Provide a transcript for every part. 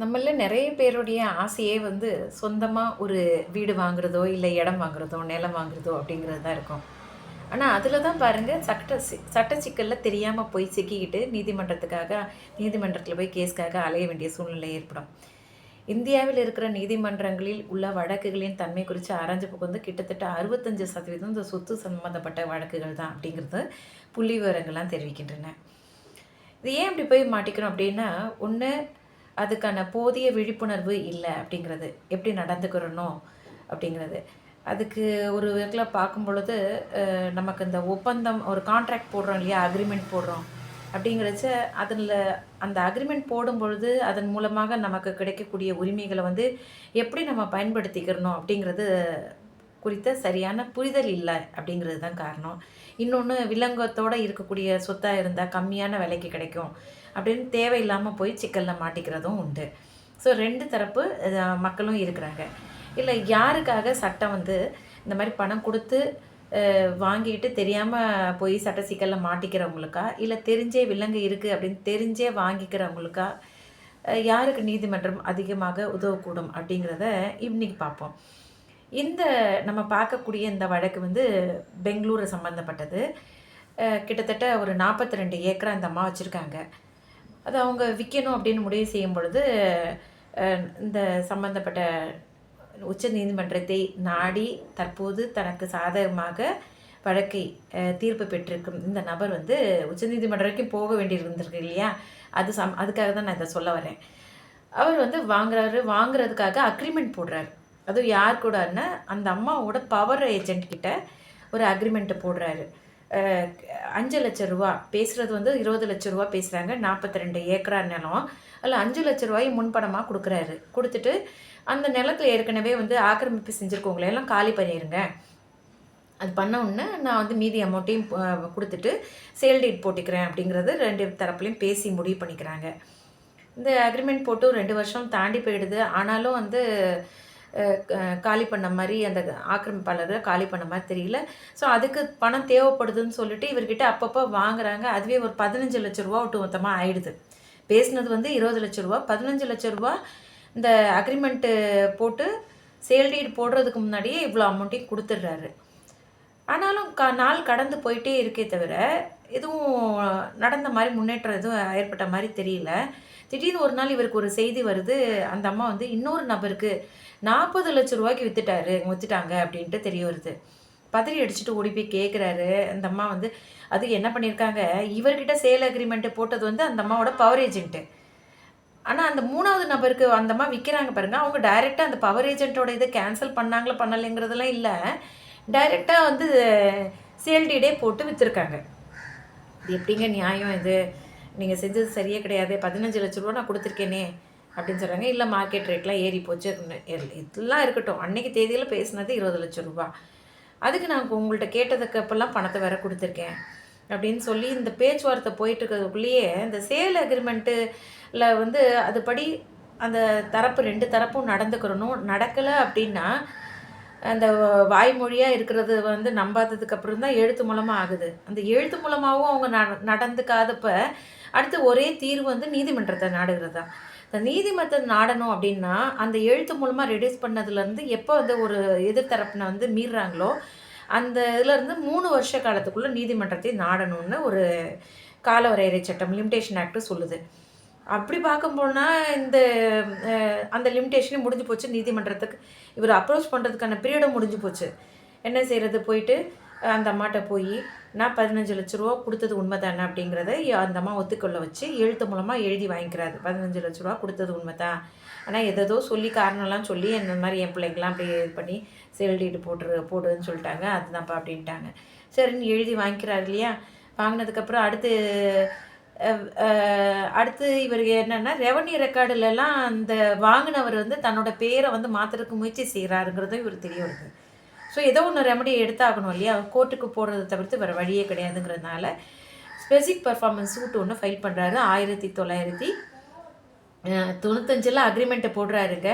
நம்மள நிறைய பேருடைய ஆசையே வந்து சொந்தமாக ஒரு வீடு வாங்குறதோ இல்லை இடம் வாங்குறதோ நிலம் வாங்குறதோ அப்படிங்கிறது தான் இருக்கும். ஆனால் அதில் தான் பாருங்கள் சட்ட சி சட்ட சிக்கலில் தெரியாமல் போய் சிக்கிக்கிட்டு நீதிமன்றத்துக்காக நீதிமன்றத்தில் போய் கேஸ்க்காக அலைய வேண்டிய சூழ்நிலை ஏற்படும். இந்தியாவில் இருக்கிற நீதிமன்றங்களில் உள்ள வழக்குகளின் தன்மை குறித்து ஆராய்ஞ்சு வந்து கிட்டத்தட்ட அறுபத்தஞ்சு சதவீதம் இந்த சொத்து சம்மந்தப்பட்ட வழக்குகள் தான் அப்படிங்கிறது புள்ளி விவரங்கள்லாம் தெரிவிக்கின்றன. இது ஏன் இப்படி போய் மாட்டிக்கிறோம் அப்படின்னா ஒன்று அதுக்கான போதிய விழிப்புணர்வு இல்லை அப்படிங்கிறது. எப்படி நடந்துக்கிறணும் அப்படிங்கிறது. அதுக்கு ஒரு விதத்தில் பார்க்கும் பொழுது நமக்கு இந்த ஒப்பந்தம் ஒரு கான்ட்ராக்ட் போடுறோம் இல்லையா அக்ரிமெண்ட் போடுறோம். அப்படிங்கிறச்ச அதில் அந்த அக்ரிமெண்ட் போடும் பொழுது அதன் மூலமாக நமக்கு கிடைக்கக்கூடிய உரிமைகளை வந்து எப்படி நம்ம பயன்படுத்திக்கிறணும் அப்படிங்கிறது குறித்த சரியான புரிதல் இல்லை அப்படிங்கிறது தான் காரணம். இன்னொன்று விலங்கத்தோடு இருக்கக்கூடிய சொத்தாக இருந்தால் கம்மியான விலைக்கு கிடைக்கும். அப்படின்னு தேவையில்லாமல் போய் சிக்கலில் மாட்டிக்கிறதும் உண்டு. ஸோ ரெண்டு தரப்பு மக்களும் இருக்கிறாங்க. இல்லை யாருக்காக சட்டம் வந்து இந்த மாதிரி பணம் கொடுத்து வாங்கிட்டு தெரியாமல் போய் சட்ட சிக்கலில் மாட்டிக்கிறவங்களுக்கா? இல்லை தெரிஞ்சே விலங்கு இருக்குது அப்படின்னு தெரிஞ்சே வாங்கிக்கிறவங்களுக்கா? யாருக்கு நீதிமன்றம் அதிகமாக உதவக்கூடும் அப்படிங்கிறத இன்னைக்கு பார்ப்போம். இந்த நம்ம பார்க்கக்கூடிய இந்த வழக்கு வந்து பெங்களூரை சம்மந்தப்பட்டது கிட்டத்தட்ட ஒரு நாற்பத்தி ரெண்டு ஏக்கரா இந்த அம்மா வச்சுருக்காங்க. அது அவங்க விற்கணும் அப்படின்னு முடிவு செய்யும் பொழுது இந்த சம்பந்தப்பட்ட உச்ச நீதிமன்றத்தை நாடி தற்போது தனக்கு சாதகமாக வழக்கை தீர்ப்பு பெற்றிருக்கும் இந்த நபர் வந்து உச்சநீதிமன்றம் வரைக்கும் போக வேண்டியிருந்திருக்கு இல்லையா? அது சம் அதுக்காக தான் நான் இதை சொல்ல வரேன். அவர் வந்து வாங்குறாரு வாங்குறதுக்காக அக்ரிமெண்ட் போடுறாரு. அதுவும் யார் கூடன்னா அந்த அம்மாவோட பவர் ஏஜென்ட் கிட்ட ஒரு அக்ரிமெண்ட்டை போடுறாரு. அஞ்சு லட்ச ரூபா. பேசுகிறது வந்து இருபது லட்ச ரூபா பேசுகிறாங்க நாற்பத்தி ரெண்டு ஏக்கரா நிலம். அதில் அஞ்சு லட்ச ரூபாய் முன்பணமாக கொடுக்குறாரு. கொடுத்துட்டு அந்த நிலத்துல ஏற்கனவே வந்து ஆக்கிரமிப்பு செஞ்சுருக்கவங்களே எல்லாம் காலி பண்ணிடுங்க அது பண்ண உடனே நான் வந்து மீதி அமௌண்ட்டையும் கொடுத்துட்டு சேல் டேட் போட்டுக்கிறேன் அப்படிங்கிறது ரெண்டு தரப்புலையும் பேசி முடிவு பண்ணிக்கிறாங்க. இந்த அக்ரிமெண்ட் போட்டு ரெண்டு வருஷம் தாண்டி போயிடுது. ஆனாலும் வந்து காலி பண்ண மாதிரி அந்த ஆக்கிரமிப்பாளர்களை காலி பண்ண மாதிரி தெரியல. ஸோ அதுக்கு பணம் தேவைப்படுதுன்னு சொல்லிட்டு இவர்கிட்ட அப்பப்போ வாங்குறாங்க. அதுவே ஒரு பதினஞ்சு லட்ச ரூபா ஒட்டு மொத்தமாக ஆயிடுது. பேசினது வந்து இருபது லட்ச ரூபா. பதினஞ்சு லட்ச ரூபா இந்த அக்ரிமெண்ட்டு போட்டு சேல்டீடு போடுறதுக்கு முன்னாடியே இவ்வளோ அமௌண்ட்டையும் கொடுத்துட்றாரு. ஆனாலும் க நாள் கடந்து போயிட்டே இருக்கே தவிர எதுவும் நடந்த மாதிரி முன்னேற்றம் எதுவும் ஏற்பட்ட மாதிரி தெரியல. திடீர்னு ஒரு நாள் இவருக்கு ஒரு செய்தி வருது. அந்த அம்மா வந்து இன்னொரு நபருக்கு நாற்பது லட்ச ரூபாய்க்கு வித்துட்டாரு வித்துட்டாங்க அப்படின்ட்டு தெரிய வருது. பதறி அடிச்சுட்டு ஓடி போய் கேட்குறாரு அந்த அம்மா வந்து அது என்ன பண்ணியிருக்காங்க இவர்கிட்ட சேல் அக்ரிமெண்ட்டு போட்டது வந்து அந்த அம்மாவோட பவர் ஏஜென்ட்டு ஆனால் அந்த மூணாவது நபருக்கு அந்த அம்மா விற்கிறாங்க பாருங்க. அவங்க டைரெக்டாக அந்த பவர் ஏஜென்ட்டோட இதை கேன்சல் பண்ணாங்களா பண்ணலைங்கிறதெல்லாம் இல்லை. டைரெக்டாக வந்து சேல் போட்டு விற்றுருக்காங்க இது எப்படிங்க நியாயம் இது? நீங்கள் செஞ்சது சரியே கிடையாது. பதினஞ்சு லட்ச ரூபா நான் கொடுத்துருக்கேனே அப்படின்னு சொல்கிறாங்க இல்லை மார்க்கெட் ரேட்லாம் ஏறி போச்சு. இதெல்லாம் இருக்கட்டும். அன்னைக்கு தேதியில் பேசினது இருபது லட்ச ரூபா. அதுக்கு நான் உங்கள்கிட்ட கேட்டதுக்கு அப்போல்லாம் பணத்தை வேற கொடுத்துருக்கேன் அப்படின்னு சொல்லி இந்த பேச்சுவார்த்தை போயிட்டு இருக்கிறதுக்குள்ளேயே இந்த சேல் அக்ரிமெண்ட்டில் வந்து அதுபடி அந்த தரப்பு ரெண்டு தரப்பும் நடந்துக்கிறணும். நடக்கலை அப்படின்னா அந்த வாய்மொழியாக இருக்கிறது வந்து நம்பாததுக்கு அப்புறம் தான் எழுத்து மூலமாக ஆகுது. அந்த எழுத்து மூலமாகவும் அவங்க நட நடந்துக்காதப்ப அடுத்து ஒரே தீர்வு வந்து நீதிமன்றத்தை நாடுகிறது. தான் இந்த நீதிமன்றத்தை நாடணும் அப்படின்னா அந்த எழுத்து மூலமாக ரெடியூஸ் பண்ணதுலேருந்து எப்போ வந்து ஒரு எதிர்த்தரப்பினை வந்து மீறுறாங்களோ அந்த இதுலேருந்து மூணு வருஷ காலத்துக்குள்ளே நீதிமன்றத்தை நாடணும்னு ஒரு காலவரையறை சட்டம் லிமிடேஷன் ஆக்ட் சொல்லுது. அப்படி பார்க்க போனால் இந்த அந்த லிமிட்டேஷனே முடிஞ்சு போச்சு. நீதிமன்றத்துக்கு இவர் அப்ரோச் பண்ணுறதுக்கான பீரியடும் முடிஞ்சு போச்சு. என்ன செய்கிறது போயிட்டு அந்த அம்மாட்ட போய் நான் பதினஞ்சு லட்ச ரூபா கொடுத்தது உண்மை தானே அப்படிங்கிறத அந்த அம்மா ஒத்துக்கொள்ள வச்சு எழுத்து மூலமாக எழுதி வாங்கிக்கிறாரு. பதினஞ்சு லட்ச ரூபா கொடுத்தது உண்மை தான் ஆனால் எதோ சொல்லி காரணம்லாம் சொல்லி இந்த மாதிரி என் பிள்ளைங்களாம் அப்படி இது பண்ணி செல்டிட்டு போட்டுரு போடுன்னு சொல்லிட்டாங்க. அதுதான்ப்பா அப்படின்ட்டாங்க. சரின்னு எழுதி வாங்கிக்கிறாரு இல்லையா? வாங்கினதுக்கப்புறம் அடுத்து அடுத்து இவருக்கு என்னென்னா ரெவன்யூ ரெக்கார்டுலலாம் அந்த வாங்கினவர் வந்து தன்னோட பேரை வந்து மாற்றுறதுக்கு முயற்சி செய்கிறாருங்கிறதும் இவர் தெரிய வருது. ஸோ ஏதோ ஒன்று ரெமடி எடுத்தாகணும் இல்லையா? கோர்ட்டுக்கு போடுறதை தவிர்த்து வேறு வழியே கிடையாதுங்கிறதுனால ஸ்பெசிக் பர்ஃபார்மன்ஸ் சூட் ஒன்று ஃபைல் பண்ணுறாரு ஆயிரத்தி தொள்ளாயிரத்தி தொண்ணூத்தஞ்சில் அக்ரிமெண்ட்டை போடுறாருங்க.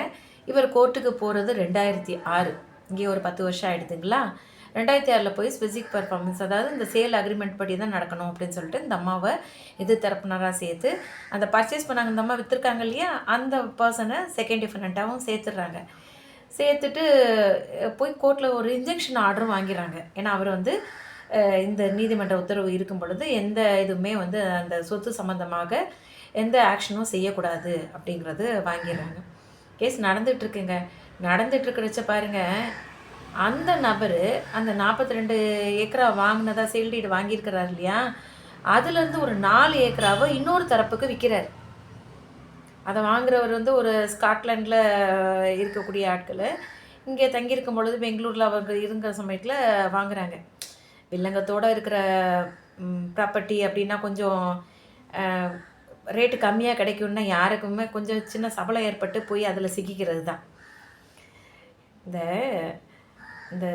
இவர் கோர்ட்டுக்கு போகிறது ரெண்டாயிரத்தி ஆறு. இங்கே ஒரு பத்து வருஷம் ஆகிடுதுங்களா ரெண்டாயிரத்தி ஆறில் போய் ஸ்பெசிக் பர்ஃபார்மன்ஸ் அதாவது இந்த சேல் அக்ரிமெண்ட் படி தான் நடக்கணும் அப்படின்னு சொல்லிட்டு இந்த அம்மாவை இது தரப்பினராக சேர்த்து அந்த பர்ச்சேஸ் பண்ணாங்க. இந்த அம்மா விற்றுருக்காங்க இல்லையா? அந்த பர்சனை செகண்ட் டிஃபரெண்ட்டாகவும் சேர்த்துடுறாங்க. சேர்த்துட்டு போய் கோர்ட்டில் ஒரு இன்ஜெக்ஷன் ஆர்டரும் வாங்கிறாங்க ஏன்னா அவர் வந்து இந்த நீதிமன்ற உத்தரவு இருக்கும் பொழுது எந்த இதுவுமே வந்து அந்த சொத்து சம்மந்தமாக எந்த ஆக்ஷனும் செய்யக்கூடாது அப்படிங்கிறது வாங்கிடுறாங்க. கேஸ் நடந்துகிட்ருக்குங்க இருக்குங்க. பாருங்கள் பாருங்க அந்த நபர் அந்த நாற்பத்தி ரெண்டு ஏக்கரா வாங்கினதா சேல்டீடு வாங்கியிருக்கிறார் இல்லையா? அதுலேருந்து ஒரு நாலு ஏக்கராவை இன்னொரு தரப்புக்கு விற்கிறார் அதை வாங்குறவர் வந்து ஒரு ஸ்காட்லாண்டில் இருக்கக்கூடிய ஆட்கள். இங்கே தங்கியிருக்கும் பொழுது பெங்களூரில் அவங்க இருந்த சமயத்தில் வாங்குறாங்க. வில்லங்கத்தோடு இருக்கிற ப்ராப்பர்ட்டி அப்படின்னா கொஞ்சம் ரேட்டு கம்மியாக கிடைக்கும்னா யாருக்குமே கொஞ்சம் சின்ன சபலம் ஏற்பட்டு போய் அதில் சிக்கிக்கிறது தான் இந்த இந்த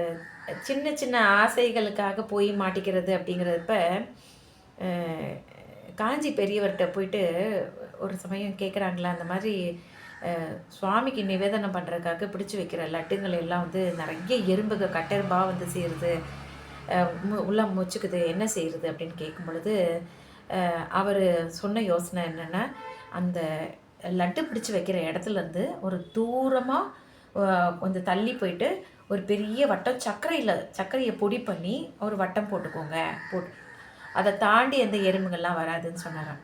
சின்ன சின்ன ஆசைகளுக்காக போய் மாட்டிக்கிறது அப்படிங்கிறப்ப காஞ்சி பெரியவர்கிட்ட போயிட்டு ஒரு சமயம் கேட்குறாங்களா அந்த மாதிரி சுவாமிக்கு நிவேதனம் பண்ணுறதுக்காக பிடிச்சி வைக்கிற லட்டுங்கள் எல்லாம் வந்து நிறைய எறும்புக கட்டெரும்பாக வந்து சேருது மு- உள்ள முச்சுக்குது என்ன செய்கிறது அப்படின்னு கேட்கும் பொழுது அவர் சொன்ன யோசனை என்னென்னா அந்த லட்டு பிடிச்சி வைக்கிற இடத்துலேருந்து ஒரு தூரமாக கொஞ்சம் தள்ளி போயிட்டு ஒரு பெரிய வட்டம் சர்க்கரையில் சர்க்கரையை பொடி பண்ணி ஒரு வட்டம் போட்டுக்கோங்க. போட்டு. அதை தாண்டி எந்த எறும்புகள்லாம் வராதுன்னு சொன்னாராம்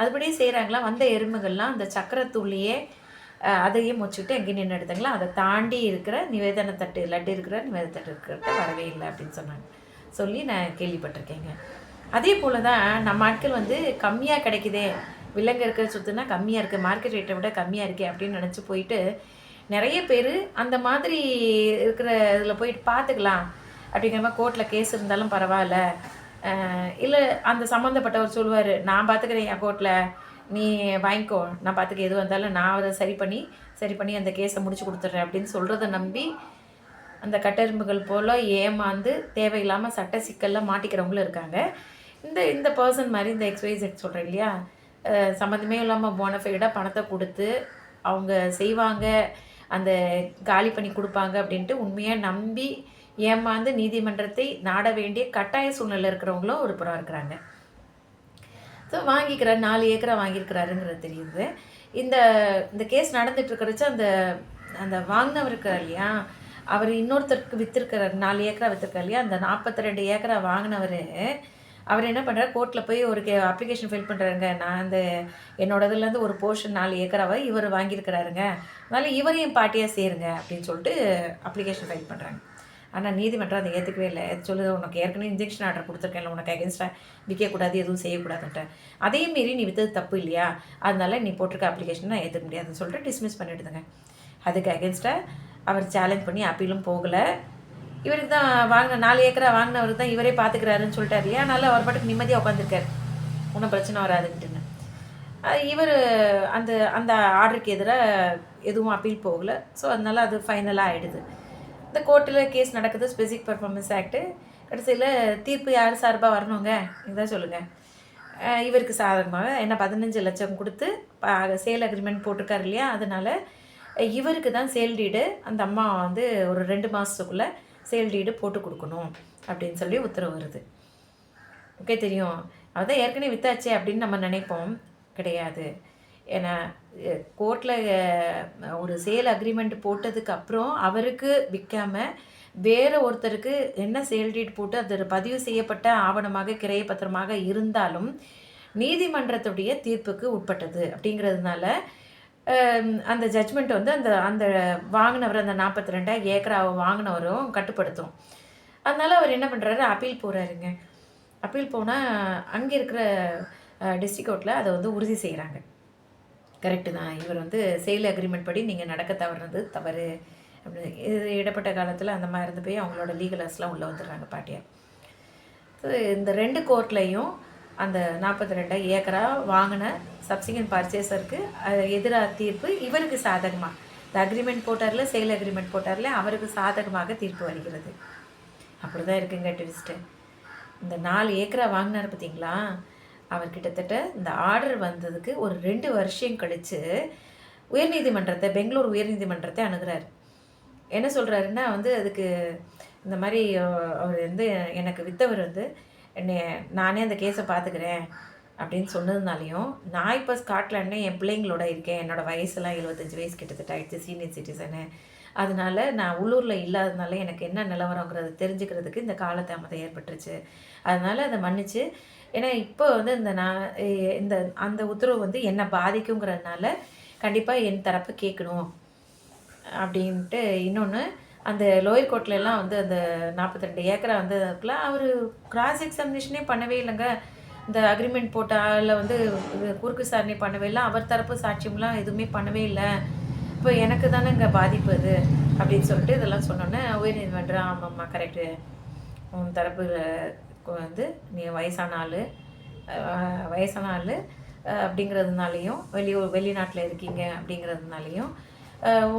அதுபடியே செய்கிறாங்களா வந்த எறும்புகள்லாம் அந்த சக்கரத்தூள்லையே அதையே முச்சுக்கிட்டு எங்கேயும் நின்று எடுத்தாங்களா அதை தாண்டி இருக்கிற நிவேதன தட்டு லட்டு இருக்கிற நிவேதன தட்டு இருக்கிறத வரவே இல்லை அப்படின்னு சொன்னாங்க. சொல்லி நான் கேள்விப்பட்டிருக்கேங்க. அதே போல் தான் நம்ம ஆட்கள் வந்து கம்மியாக கிடைக்குதே. விலங்கு இருக்கிற சொத்துனா கம்மியாக இருக்குது மார்க்கெட் ரேட்டை விட கம்மியாக இருக்கே அப்படின்னு நினச்சி போயிட்டு நிறைய பேர் அந்த மாதிரி இருக்கிற இதில் போயிட்டு பார்த்துக்கலாம் அப்படிங்கிற மாதிரி கோர்ட்டில் கேஸ் இருந்தாலும் பரவாயில்ல. இல்லை அந்த சம்மந்தப்பட்டவர் சொல்லுவார் நான் பார்த்துக்கிறேன் என் கோர்ட்டில் நீ வாங்கிக்கோ. நான் பார்த்துக்க எது வந்தாலும் நான் அதை சரி பண்ணி சரி பண்ணி அந்த கேஸை முடிச்சு கொடுத்துட்றேன். அப்படின்னு சொல்கிறத நம்பி அந்த கட்டெரும்புகள் போல் ஏமாந்து தேவையில்லாமல் சட்ட சிக்கலில் மாட்டிக்கிறவங்களும் இருக்காங்க. இந்த இந்த பர்சன் மாதிரி இந்த எக்ஸ்வைசெட் சொல்கிறேன் இல்லையா? சம்மந்தமே இல்லாமல் போனஃபைடாக பணத்தை கொடுத்து அவங்க செய்வாங்க. அந்த காலி பண்ணி கொடுப்பாங்க அப்படின்ட்டு உண்மையாக நம்பி ஏமாந்து நீதிமன்றத்தை நாட வேண்டிய கட்டாய சூழ்நிலை இருக்கிறவங்களும் ஒரு புறம் இருக்கிறாங்க. ஸோ வாங்கிக்கிறார் நாலு ஏக்கரை வாங்கியிருக்கிறாருங்கிறது தெரியுது. இந்த இந்த கேஸ் நடந்துட்டுருக்கிறச்சு அந்த அந்த வாங்கினவர் இருக்கிறார் இல்லையா? அவர் இன்னொருத்தருக்கு விற்றுருக்கிறார் நாலு ஏக்கரா விற்றுருக்கார் இல்லையா? அந்த நாற்பத்தி ரெண்டு ஏக்கரை வாங்கினவர் அவர் என்ன பண்ணுறாரு கோர்ட்டில் போய் ஒரு கே அப்ளிகேஷன் ஃபில் பண்ணுறாருங்க நான் அந்த என்னோட இதுலேருந்து ஒரு போர்ஷன் நாலு ஏக்கராவை இவர் வாங்கியிருக்கிறாருங்க. அதனால் இவரையும் பாட்டியாக சேருங்க அப்படின்னு சொல்லிட்டு அப்ளிகேஷன் ஃபைல் பண்ணுறாங்க ஆனால் நீதிமன்றம் அதை ஏற்றுக்கவே இல்லை. சொல்லுது உனக்கு ஏற்கனவே இன்ஜெக்ஷன் ஆர்டர் கொடுத்துருக்கேன்ல. உனக்கு அகேன்ஸ்டாக விற்கக்கூடாது எதுவும் செய்யக்கூடாதுன்ட்டு. அதையும் மீறி நீ விற்றது தப்பு இல்லையா? அதனால நீ போட்டிருக்க அப்ளிகேஷன் நான் ஏற்றுக்க முடியாதுன்னு சொல்லிட்டு டிஸ்மிஸ் பண்ணிவிடுதுங்க அதுக்கு அகேன்ஸ்டாக அவர் சேலஞ்ச் பண்ணி அப்பீலும் போகலை. இவருக்கு தான் வாங்கின நாலு ஏக்கரா வாங்கினவர் தான் இவரே பார்த்துக்கிறாருன்னு சொல்லிட்டாரு இல்லையா? அவர் பாட்டுக்கு நிம்மதியாக உட்காந்துருக்காரு ஒன்றும் பிரச்சனை வராதுன்ட்டுன்னு. இவர் அந்த அந்த ஆர்டருக்கு எதிராக எதுவும் அப்பீல் போகலை. ஸோ அதனால அது ஃபைனலாக ஆகிடுது இந்த கோர்ட்டில் கேஸ் நடக்குது ஸ்பெசிக் பர்ஃபார்மன்ஸ் ஆக்ட்டு கடைசியில் தீர்ப்பு யார் சார்பாக வரணுங்க? இதான் சொல்லுங்கள் இவருக்கு சாதகமாக என்ன பதினஞ்சு லட்சம் கொடுத்து சேல் அக்ரிமெண்ட் போட்டிருக்காரு இல்லையா? அதனால் இவருக்கு தான் சேல் டீடு அந்த அம்மா வந்து ஒரு ரெண்டு மாதத்துக்குள்ளே சேல் டீடு போட்டு கொடுக்கணும் அப்படின்னு சொல்லி உத்தரவு வருது. ஓகே தெரியும். அதான் ஏற்கனவே வித்தாச்சே அப்படின்னு நம்ம நினைப்போம். கிடையாது. ஏன்னா கோர்ட்டில் ஒரு சேல் அக்ரிமெண்ட் போட்டதுக்கு அப்புறம் அவருக்கு விற்காம வேறு ஒருத்தருக்கு என்ன சேல் டீட் போட்டு அது பதிவு செய்யப்பட்ட ஆவணமாக கிரைய பத்திரமாக இருந்தாலும் நீதிமன்றத்துடைய தீர்ப்புக்கு உட்பட்டது. அப்படிங்கிறதுனால அந்த ஜட்ஜ்மெண்ட் வந்து அந்த அந்த வாங்கினவர் அந்த நாற்பத்தி ரெண்டாயிரம் ஏக்கராவை வாங்கினவரும் கட்டுப்படுத்தும். அதனால் அவர் என்ன பண்ணுறாரு அப்பீல் போகிறாருங்க அப்பீல் போனால் அங்கே இருக்கிற டிஸ்ட்ரிக் கோர்ட்டில் அதை வந்து உறுதி செய்கிறாங்க கரெக்டு தான். இவர் வந்து சேல் அக்ரிமெண்ட் படி நீங்கள் நடக்க தவறுனது தவறு. அப்படின்னு இது இடப்பட்ட காலத்தில் அந்த மாதிரி இருந்து போய் அவங்களோட லீகலர்ஸ்லாம் உள்ளே வந்துடுறாங்க பாட்டியார். இந்த ரெண்டு கோர்ட்லேயும் அந்த நாற்பத்தி ரெண்டு ஏக்கராக வாங்கின சப்சிகன் பர்ச்சேசருக்கு எதிராக தீர்ப்பு இவருக்கு சாதகமாக இந்த அக்ரிமெண்ட் போட்டார்ல சேல் அக்ரிமெண்ட் போட்டார்ல அவருக்கு சாதகமாக தீர்ப்பு வருகிறது. அப்படி தான் இருக்குங்க ட்விஸ்ட்டு இந்த நாலு ஏக்கரா வாங்கினார் பார்த்தீங்களா அவர் கிட்டத்தட்ட இந்த ஆர்டர் வந்ததுக்கு ஒரு ரெண்டு வருஷம் கழித்து உயர்நீதிமன்றத்தை பெங்களூர் உயர்நீதிமன்றத்தை அணுகிறாரு. என்ன சொல்கிறாருன்னா வந்து அதுக்கு இந்த மாதிரி அவர் வந்து எனக்கு விற்றவர் வந்து என்னை நானே அந்த கேஸை பார்த்துக்கிறேன் அப்படின்னு சொன்னதுனாலையும் நான் இப்போ ஸ்காட்லாண்டில் என் பிள்ளைங்களோட இருக்கேன். என்னோடய வயசுலாம் எழுபத்தஞ்சி வயசு கிட்டத்தட்ட ஆயிடுச்சு சீனியர் சிட்டிசனு அதனால நான் உள்ளூரில் இல்லாததுனால எனக்கு என்ன நிலவரங்கிறது தெரிஞ்சுக்கிறதுக்கு இந்த காலதாமதம் ஏற்பட்டுருச்சு. அதனால் அதை மன்னிச்சு ஏன்னா இப்போ வந்து இந்த நான் இந்த அந்த உத்தரவு வந்து என்னை பாதிக்குங்கிறதுனால கண்டிப்பாக என் தரப்பு கேட்கணும் அப்படின்ட்டு இன்னொன்று அந்த லோயர் கோர்ட்லலாம் வந்து அந்த நாற்பத்தி ரெண்டு ஏக்கரா வந்து இருக்குல்ல அவர் கிராஸ் எக்ஸாமினேஷனே பண்ணவே இல்லைங்க. இந்த அக்ரிமெண்ட் போட்ட ஆளில் வந்து குறுக்கு விசாரணை பண்ணவே இல்லை. அவர் தரப்பு சாட்சியம்லாம் எதுவுமே பண்ணவே இல்லை. இப்போ எனக்கு தானே இங்கே பாதிப்பு அது அப்படின்னு சொல்லிட்டு இதெல்லாம் சொன்னோன்னே உயர்நீதிமன்றம் ஆமாம்மா கரெக்டு உன் தரப்பு வந்து நீ வயசான ஆள். வயசான ஆள். அப்படிங்கிறதுனாலையும் வெளியூர் வெளிநாட்டில் இருக்கீங்க அப்படிங்கிறதுனாலையும்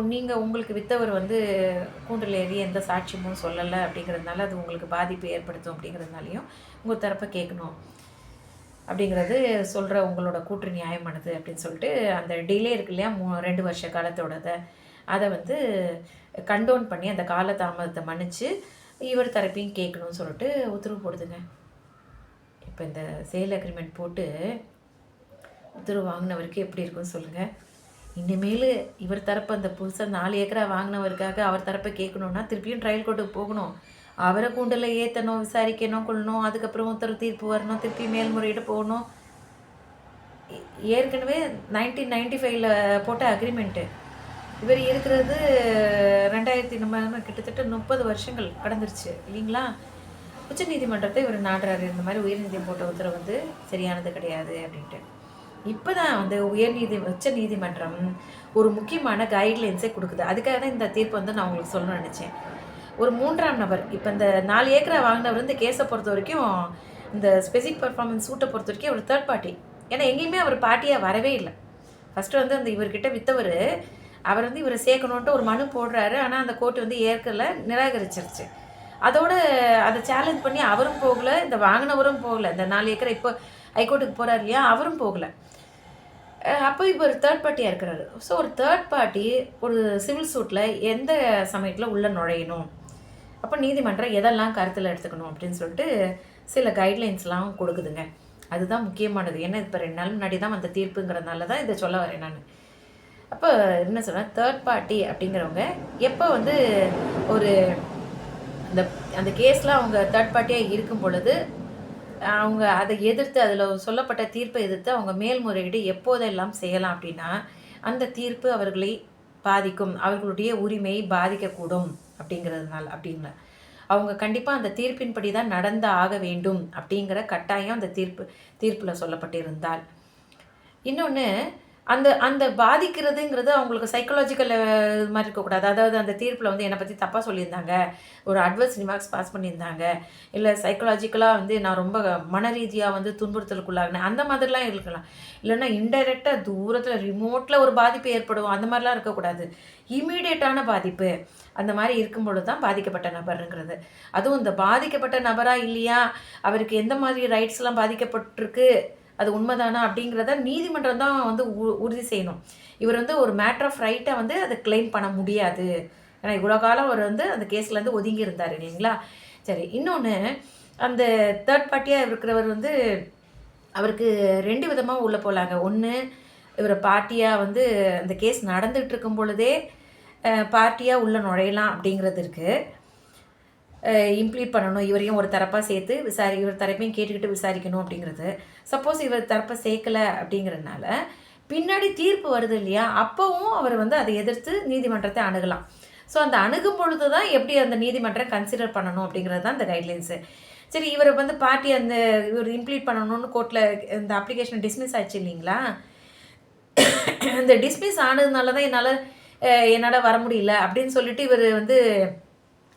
நீங்கள் உங்களுக்கு விற்றவர் வந்து கூண்டில் ஏறி எந்த சாட்சியமும் சொல்லலை அப்படிங்கிறதுனால அது உங்களுக்கு பாதிப்பு ஏற்படுத்தும் அப்படிங்கிறதுனாலையும் உங்கள் தரப்பை கேட்கணும் அப்படிங்கிறது சொல்கிற உங்களோட கூற்று நியாயமானது அப்படின்னு சொல்லிட்டு அந்த டிலே இருக்கு இல்லையா மூ ரெண்டு வருஷ காலத்தோட அதை வந்து கண்டோன் பண்ணி அந்த கால தாமதத்தை மன்னித்து இவர் தரப்பையும் கேட்கணும்னு சொல்லிட்டு உத்தரவு போடுதுங்க. இப்போ இந்த சேல் அக்ரிமெண்ட் போட்டு உத்தரவு வாங்கினவருக்கு எப்படி இருக்கும்னு சொல்லுங்கள் இனிமேல் இவர் தரப்பு அந்த புதுசாக நாலு ஏக்கரா வாங்கினவருக்காக அவர் தரப்பை கேட்கணுன்னா திருப்பியும் ட்ரையல் கோர்ட்டுக்கு போகணும். அவரை கூண்டில் ஏற்றணும் விசாரிக்கணும் கொள்ளணும் அதுக்கப்புறம் உத்தரவு தீர்ப்பு வரணும் திருப்பி மேல்முறையீடு போகணும். ஏற்கனவே நைன்டீன் நைன்டி ஃபைவ்ல போட்ட அக்ரிமெண்ட்டு இவர் இருக்கிறது ரெண்டாயிரத்தி நம்ம கிட்டத்தட்ட முப்பது வருஷங்கள் கடந்துருச்சு இல்லைங்களா? உச்சநீதிமன்றத்தை இவர் நாடுறாரு. இந்த மாதிரி உயர்நீதியம் போட்ட உத்தரவு வந்து சரியானது கிடையாது அப்படின்ட்டு. இப்போ தான் வந்து உயர் நீதி உச்ச நீதிமன்றம் ஒரு முக்கியமான கைட்லைன்ஸே கொடுக்குது. அதுக்காக தான் இந்த தீர்ப்பு வந்து நான் உங்களுக்கு சொல்லணும்னு நினச்சேன். ஒரு மூன்றாம் நபர் இப்போ இந்த நாலு ஏக்கரை வாங்கினவர் இந்த கேஸை பொறுத்த வரைக்கும் இந்த ஸ்பெசிக் பர்ஃபார்மன்ஸ் சூட்டை பொறுத்த வரைக்கும் ஒரு தேர்ட் பார்ட்டி ஏன்னா எங்கேயுமே அவர் பார்ட்டியாக வரவே இல்லை. ஃபஸ்ட்டு வந்து அந்த இவர்கிட்ட விற்றவர் அவர் வந்து இவரை சேர்க்கணுன்ட்டு ஒரு மனு போடுறாரு. ஆனால் அந்த கோர்ட்டு வந்து ஏற்கல நிராகரிச்சிருச்சு. அதோடு அதை சேலஞ்ச் பண்ணி அவரும் போகலை இந்த வாங்கினவரும் போகலை. இந்த நாலு ஏக்கரை இப்போ ஹைகோர்ட்டுக்கு போகிறார் இல்லையா? அவரும் போகலை. அப்போ இப்போ ஒரு தேர்ட் பார்ட்டியாக இருக்கிறாரு. ஸோ ஒரு தேர்ட் பார்ட்டி ஒரு சிவில் சூட்டில் எந்த சமயத்தில் உள்ளே நுழையணும்? அப்போ நீதிமன்றம் எதெல்லாம் கருத்தில் எடுத்துக்கணும் அப்படின்னு சொல்லிட்டு சில கைட்லைன்ஸ்லாம் கொடுக்குதுங்க. அதுதான் முக்கியமானது. ஏன்னா இப்போ ரெண்டு நாள் முன்னாடி தான் வந்த தீர்ப்புங்கிறதுனால தான் இதை சொல்ல வரேன் நான். அப்போ என்ன சொல்கிறேன் தேர்ட் பார்ட்டி அப்படிங்கிறவங்க எப்போ வந்து ஒரு அந்த அந்த கேஸில் அவங்க தேர்ட் பார்ட்டியாக இருக்கும் பொழுது அவங்க அதை எதிர்த்து அதில் சொல்லப்பட்ட தீர்ப்பை எதிர்த்து அவங்க மேல்முறையீடு எப்போதெல்லாம் செய்யலாம் அப்படின்னா அந்த தீர்ப்பு அவர்களை பாதிக்கும் அவர்களுடைய உரிமையை பாதிக்கக்கூடும் அப்படிங்கிறதுனால அப்படிங்கிற அவங்க கண்டிப்பாக அந்த தீர்ப்பின்படி தான் நடந்து ஆக வேண்டும் அப்படிங்கிற கட்டாயம் அந்த தீர்ப்பு தீர்ப்பில் சொல்லப்பட்டிருந்தால். இன்னொன்று அந்த அந்த பாதிக்கிறதுங்கிறது அவங்களுக்கு சைக்கலாஜிக்கல் இது மாதிரி இருக்கக்கூடாது அதாவது அந்த தீர்ப்பில் வந்து என்னை பற்றி தப்பாக சொல்லியிருந்தாங்க. ஒரு அட்வர்ஸ் ரிமார்க்ஸ் பாஸ் பண்ணியிருந்தாங்க. இல்லை சைக்கலாஜிக்கலாக வந்து நான் ரொம்ப மன ரீதியாக வந்து துன்புறுத்தலுக்குள்ளாகினேன். அந்த மாதிரிலாம் இருக்கலாம். இல்லைன்னா இன்டைரக்டாக தூரத்தில் ரிமோட்டில் ஒரு பாதிப்பு ஏற்படும். அந்த மாதிரிலாம் இருக்கக்கூடாது இமீடியட்டான பாதிப்பு. அந்த மாதிரி இருக்கும்பொழுது தான் பாதிக்கப்பட்ட நபருங்கிறது. அதுவும் இந்த பாதிக்கப்பட்ட நபராக இல்லையா? அவருக்கு எந்த மாதிரி ரைட்ஸ்லாம் பாதிக்கப்பட்டிருக்கு? அது உண்மைதானா அப்படிங்கிறத நீதிமன்றம் தான் வந்து உறுதி செய்யணும். இவர் வந்து ஒரு மேட்ரு ஆஃப் ரைட்டை வந்து அதை கிளைம் பண்ண முடியாது. ஏன்னா இவ்வளோ காலம் அவர் வந்து அந்த கேஸ்லேருந்து ஒதுங்கி இருந்தார் இல்லைங்களா? சரி இன்னொன்று அந்த தேர்ட் பார்ட்டியாக இருக்கிறவர் வந்து அவருக்கு ரெண்டு விதமாக உள்ளே போகலாங்க ஒன்று இவர் பார்ட்டியாக வந்து அந்த கேஸ் நடந்துகிட்டு இருக்கும் பொழுதே பார்ட்டியாக உள்ளே நுழையலாம் அப்படிங்கிறது இருக்குது இம்ப்ளீட் பண்ணணும் இவரையும் ஒரு தரப்பாக சேர்த்து விசாரி இவர் தரப்பையும் கேட்டுக்கிட்டு விசாரிக்கணும் அப்படிங்கிறது. சப்போஸ் இவர் தரப்பை சேர்க்கலை அப்படிங்கிறதுனால பின்னாடி தீர்ப்பு வருது இல்லையா? அப்போவும் அவர் வந்து அதை எதிர்த்து நீதிமன்றத்தை அணுகலாம். ஸோ அந்த அணுகும் பொழுது தான் எப்படி அந்த நீதிமன்றம் கன்சிடர் பண்ணணும் அப்படிங்கிறது தான் அந்த கைட்லைன்ஸு சரி இவரை வந்து பார்ட்டி அந்த இவர் இம்ப்ளீட் பண்ணணும்னு கோர்ட்டில் இந்த அப்ளிகேஷன் டிஸ்மிஸ் ஆச்சு இல்லைங்களா? இந்த டிஸ்மிஸ் ஆனதுனால தான் என்னால் என்னால் வர முடியல அப்படின்னு சொல்லிட்டு இவர் வந்து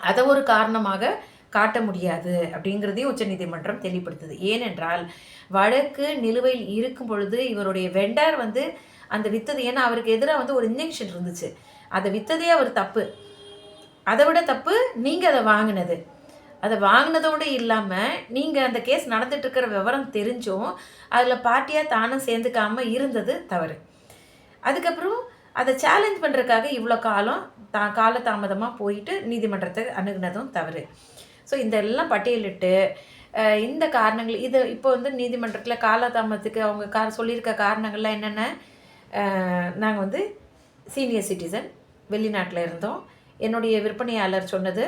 அதை ஒரு காரணமாக காட்ட முடியாது அப்படிங்கிறதையும் உச்சநீதிமன்றம் தெளிவுபடுத்துது. ஏனென்றால் வழக்கு நிலுவையில் இருக்கும் பொழுது இவருடைய வெண்டார் வந்து அந்த வித்தது ஏன்னா அவருக்கு எதிராக வந்து ஒரு இன்ஜெக்ஷன் இருந்துச்சு. அதை வித்ததே அவர் தப்பு. அதை விட தப்பு நீங்கள் அதை வாங்கினது. அதை வாங்கினதோடு இல்லாமல் நீங்கள் அந்த கேஸ் நடந்துட்டுருக்கிற விவரம் தெரிஞ்சும் அதில் பார்ட்டியாக தானும் சேர்ந்துக்காமல் இருந்தது தவறு. அதுக்கப்புறம் அதை சேலஞ்ச் பண்ணுறதுக்காக இவ்வளோ காலம் தா காலதாமதமாக போயிட்டு நீதிமன்றத்தை அணுகுனதும் தவறு. ஸோ இதெல்லாம் பட்டியலிட்டு இந்த காரணங்கள் இது இப்போ வந்து நீதிமன்றத்தில் காலதாமதத்துக்கு அவங்க கார் சொல்லியிருக்க காரணங்கள்லாம் என்னென்ன? நாங்கள் வந்து சீனியர் சிட்டிசன் வெளிநாட்டில் இருந்தோம். என்னுடைய விற்பனையாளர் சொன்னது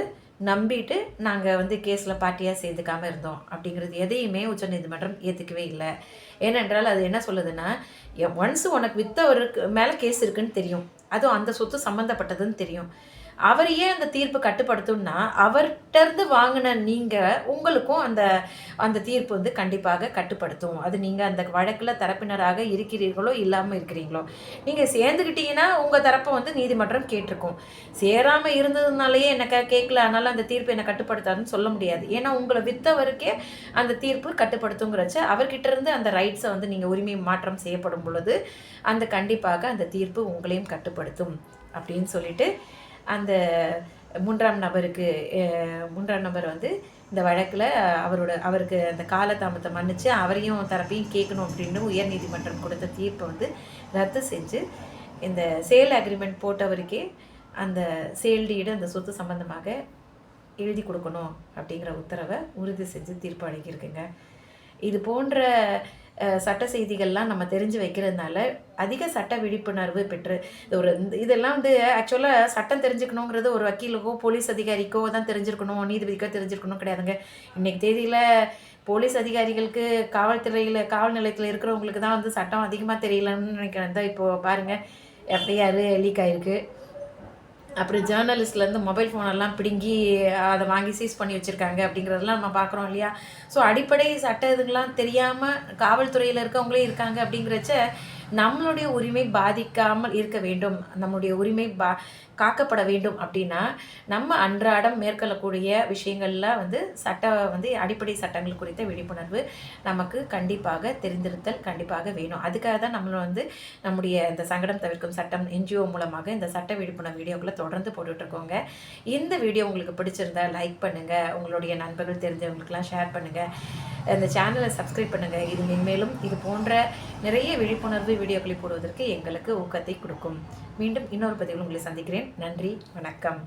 நம்பிட்டு நாங்கள் வந்து கேஸில் பார்ட்டியாக சேர்த்துக்காமல் இருந்தோம். அப்படிங்கிறது எதையுமே உச்சநீதிமன்றம் ஏற்றுக்கவே இல்லை. ஏனென்றால் அது என்ன சொல்லுதுன்னா ஒன்ஸ் உனக்கு வித்தவருக்கு மேலே கேஸ் இருக்குன்னு தெரியும். அதுவும் அந்த சொத்து சம்மந்தப்பட்டதுன்னு தெரியும். அவர் ஏன் அந்த தீர்ப்பு கட்டுப்படுத்தும்னா அவர்கிட்ட இருந்து வாங்கின நீங்கள் உங்களுக்கும் அந்த அந்த தீர்ப்பு வந்து கண்டிப்பாக கட்டுப்படுத்தும். அது நீங்கள் அந்த வழக்கில் தரப்பினராக இருக்கிறீர்களோ இல்லாமல் இருக்கிறீங்களோ. நீங்கள் சேர்ந்துக்கிட்டீங்கன்னா உங்கள் தரப்பை வந்து நீதிமன்றம் கேட்டிருக்கும். சேராமல் இருந்ததுனாலேயே எனக்கு கேட்கல அதனால அந்த தீர்ப்பு என்னை கட்டுப்படுத்தாதுன்னு சொல்ல முடியாது. ஏன்னா உங்களை விற்றவருக்கே அந்த தீர்ப்பு கட்டுப்படுத்துங்கிறச்ச அவர்கிட்ட இருந்து அந்த ரைட்ஸை வந்து நீங்கள் உரிமை மாற்றம் செய்யப்படும் பொழுது அந்த கண்டிப்பாக அந்த தீர்ப்பு உங்களையும் கட்டுப்படுத்தும். அப்படின்னு சொல்லிட்டு அந்த மூன்றாம் நபருக்கு மூன்றாம் நபர் வந்து இந்த வழக்கில் அவரோட அவருக்கு அந்த காலதாமத்தை மன்னிச்சு அவரையும் தரப்பையும் கேட்கணும் அப்படின்னு உயர்நீதிமன்றம் கொடுத்த தீர்ப்பை வந்து ரத்து செஞ்சு இந்த சேல் அக்ரிமெண்ட் போட்டவருக்கே அந்த சேல் அந்த சொத்து சம்மந்தமாக எழுதி கொடுக்கணும் அப்படிங்கிற உத்தரவை உறுதி செஞ்சு தீர்ப்பு அடங்கியிருக்குங்க இது போன்ற சட்ட செய்திகள்லாம் நம்ம தெரிஞ்சு வைக்கிறதுனால அதிக சட்ட விழிப்புணர்வு பெற்று இது ஒரு இந்த- இதெல்லாம் வந்து ஆக்சுவலாக சட்டம் தெரிஞ்சுக்கணுங்கிறது ஒரு வக்கீலுக்கோ போலீஸ் அதிகாரிக்கோ தான் தெரிஞ்சிருக்கணும். நீதிபதிக்கோ தெரிஞ்சிருக்கணும் கிடையாதுங்க. இன்னைக்கு தேதியில் போலீஸ் அதிகாரிகளுக்கு காவல்துறையில் காவல் நிலையத்தில் இருக்கிறவங்களுக்கு தான் வந்து சட்டம் அதிகமாக தெரியலன்னு நினைக்கிறேன். தான் இப்போது பாருங்கள் எஃப்ஐஆர் லீக் ஆயிருக்கு. அப்புறம் ஜேர்னலிஸ்ட்லேருந்து மொபைல் ஃபோனெல்லாம் பிடுங்கி அதை வாங்கி சீஸ் பண்ணி வச்சுருக்காங்க அப்படிங்கிறதெல்லாம் நம்ம பார்க்குறோம் இல்லையா? ஸோ அடிப்படை சட்ட இதுங்கெல்லாம் தெரியாமல் காவல்துறையில் இருக்கவங்களே இருக்காங்க அப்படிங்கிறச்ச நம்மளுடைய உரிமை பாதிக்காமல் இருக்க வேண்டும். நம்முடைய உரிமை பா காக்கப்பட வேண்டும் அப்படின்னா நம்ம அன்றாடம் மேற்கொள்ளக்கூடிய விஷயங்கள்ல வந்து சட்ட வந்து அடிப்படை சட்டங்கள் குறித்த விழிப்புணர்வு நமக்கு கண்டிப்பாக தெரிந்திருத்தல் கண்டிப்பாக வேணும். அதுக்காக தான் நம்மளை வந்து நம்முடைய இந்த சங்கடம் தவிர்க்கும் சட்டம் என்ஜிஓ மூலமாக இந்த சட்ட விழிப்புணர்வு வீடியோக்களை தொடர்ந்து போட்டுட்ருக்கோங்க. இந்த வீடியோ உங்களுக்கு பிடிச்சிருந்தா லைக் பண்ணுங்கள் உங்களுடைய நண்பர்கள் தெரிஞ்சவங்களுக்கெல்லாம் ஷேர் பண்ணுங்கள் இந்த சேனலை சப்ஸ்கிரைப் பண்ணுங்கள் இது மென்மேலும் இது போன்ற நிறைய விழிப்புணர்வு வீடியோக்களை போடுவதற்கு எங்களுக்கு ஊக்கத்தை கொடுக்கும். மீண்டும் இன்னொரு பதிவில் உங்களை சந்திக்கிறேன். நன்றி வணக்கம்.